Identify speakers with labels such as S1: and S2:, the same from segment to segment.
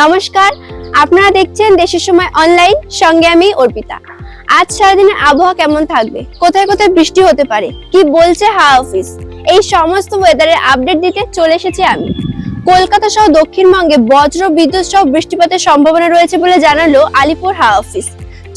S1: নমস্কার, আপনারা দেখছেন দেশের সময় অনলাইন সঙ্গে আমি অর্পিতা। আজ সারাদিনের আবহাওয়া কেমন থাকবে? কোথায় কোথায় বৃষ্টি হতে পারে? কি বলছে হাওয়া অফিস এই সমস্ত ওয়েদারের আপডেট দিতে চলে এসেছি আমি। কলকাতা সহ দক্ষিণবঙ্গে বজ্র, বিদ্যুৎ সহ বৃষ্টিপাতের সম্ভাবনা রয়েছে বলে জানালো আলিপুর হাওয়া অফিস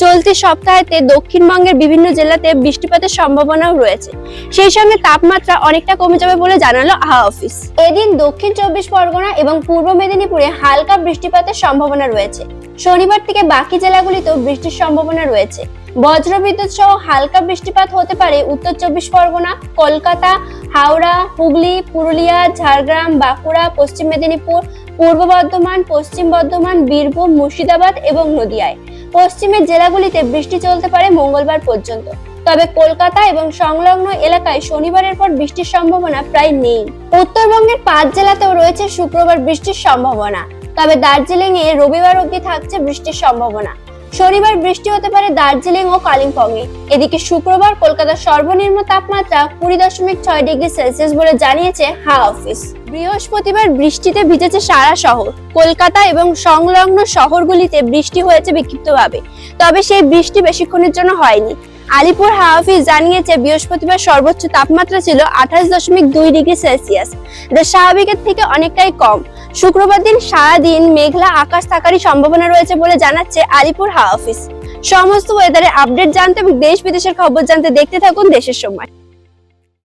S1: চলতি সপ্তাহেতে দক্ষিণবঙ্গের বিভিন্ন জেলাতে বৃষ্টিপাতের সম্ভাবনাও রয়েছে। সেই সঙ্গে তাপমাত্রা অনেকটা কমে যাবে বলে জানালো আহা অফিস। এদিন দক্ষিণ চব্বিশ পরগনা এবং পূর্ব মেদিনীপুরে হালকা বৃষ্টিপাতের সম্ভাবনা রয়েছে। শনিবার থেকে বাকি জেলাগুলিতেও বৃষ্টির সম্ভাবনা রয়েছে। বজ্রবিদ্যুৎ সহ হালকা বৃষ্টিপাত হতে পারে উত্তর চব্বিশ পরগনা, কলকাতা, হাওড়া, হুগলি, পুরুলিয়া, ঝাড়গ্রাম, বাঁকুড়া, পশ্চিম মেদিনীপুর, পূর্ব বর্ধমান, পশ্চিম বর্ধমান, বীরভূম, মুর্শিদাবাদ এবং নদিয়ায়। পশ্চিমের জেলাগুলিতে বৃষ্টি চলতে পারে মঙ্গলবার পর্যন্ত। তবে কলকাতা এবং সংলগ্ন এলাকায় শনিবারের পর বৃষ্টির সম্ভাবনা প্রায় নেই। উত্তরবঙ্গের পাঁচ জেলাতেও রয়েছে শুক্রবার বৃষ্টির সম্ভাবনা। তবে দার্জিলিং এ রবিবার অব্দি থাকছে বৃষ্টির সম্ভাবনা। শনিবার বৃষ্টি হতে পারে দার্জিলিং ও কালিম্পংয়ে। এদিকে শুক্রবার কলকাতার সর্বনিম্ন তাপমাত্রা কুড়ি দশমিক ছয় ডিগ্রি সেলসিয়াস বলে জানিয়েছে হাওয়া অফিস। বৃহস্পতিবার বৃষ্টিতে ভিজেছে সারা শহর। কলকাতা এবং সংলগ্ন শহরগুলিতে বৃষ্টি হয়েছে বিক্ষিপ্তভাবে। তবে সেই বৃষ্টি বেশিক্ষণের জন্য হয়নি। আলিপুর হাওয়া অফিস জানিয়েছে বৃহস্পতিবার সর্বোচ্চ তাপমাত্রা ছিল আঠাশ দশমিক দুই ডিগ্রি সেলসিয়াস। যা স্বাভাবিকের থেকে অনেকটাই কম। শুক্রবার দিন সারাদিন মেঘলা আকাশ থাকারই সম্ভাবনা রয়েছে বলে জানাচ্ছে আলিপুর হাওয়া অফিস। সমস্ত ওয়েদারের আপডেট জানতে এবং দেশ বিদেশের খবর জানতে দেখতে থাকুন দেশের সময়।